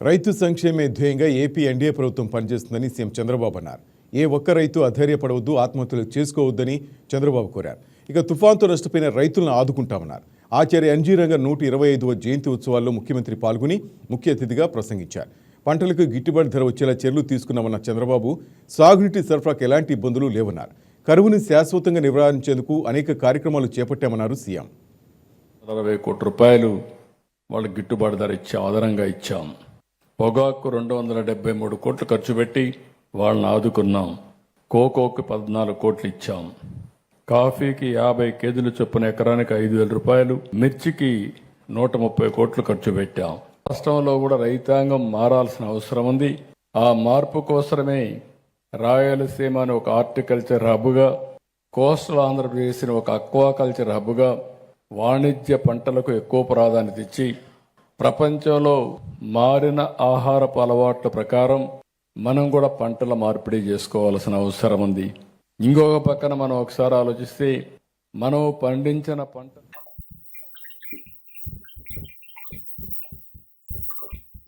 రైతు సంక్షేమే ధ్యేయంగా AP NDA ప్రభుత్వం పనిచేస్తుందని సీఎం చంద్రబాబు అన్నారు. ఏ ఒక్క రైతు అధైర్యపడవద్దు ఆత్మహత్యలు చేసుకోవద్దని చంద్రబాబు కోరారు. ఇక తుఫాన్తో నష్టపోయిన రైతులను ఆదుకుంటామన్నారు. ఆచార్య ఎన్జీ రంగ నూట ఇరవై ఐదవ జయంతి ఉత్సవాల్లో ముఖ్యమంత్రి పాల్గొని ముఖ్య అతిథిగా ప్రసంగించారు. పంటలకు గిట్టుబాటు ధర వచ్చేలా చర్యలు తీసుకున్నామన్న చంద్రబాబు సాగునీటి సరఫరాకు ఎలాంటి ఇబ్బందులు లేవన్నారు. కరువుని శాశ్వతంగా నివారించేందుకు అనేక కార్యక్రమాలు చేపట్టామన్నారు సీఎం. అరవై కోట్ల రూపాయలు వాళ్ళకి గిట్టుబాటు ధర ఇచ్చాం అదనంగా ఇచ్చాం. పొగాకు రెండు వందల డెబ్బై మూడు కోట్లు ఖర్చు పెట్టి వాళ్ళని ఆదుకున్నాం. కోకోకి పద్నాలుగు కోట్లు ఇచ్చాం. కాఫీకి యాభై కేజీలు చొప్పున ఎకరానికి ఐదు వేల రూపాయలు మిర్చికి నూట ముప్పై కోట్లు ఖర్చు పెట్టాం రాష్ట్రంలో కూడా రైతాంగం మారాల్సిన అవసరం ఉంది. ఆ మార్పు కోసమే రాయలసీమను ఒక హార్టికల్చర్ హబ్గా కోస్టల్ ఆంధ్రప్రదేశ్ని ఒక అక్వాకల్చర్ హబ్గా వాణిజ్య పంటలకు ఎక్కువ ప్రాధాన్యత ఇచ్చి ప్రపంచంలో మారిన ఆహారపు అలవాట్ల ప్రకారం మనం కూడా పంటల మార్పిడి చేసుకోవాల్సిన అవసరం ఉంది. ఇంకొక పక్కన మనం ఒకసారి ఆలోచిస్తే మనం పండించిన పంట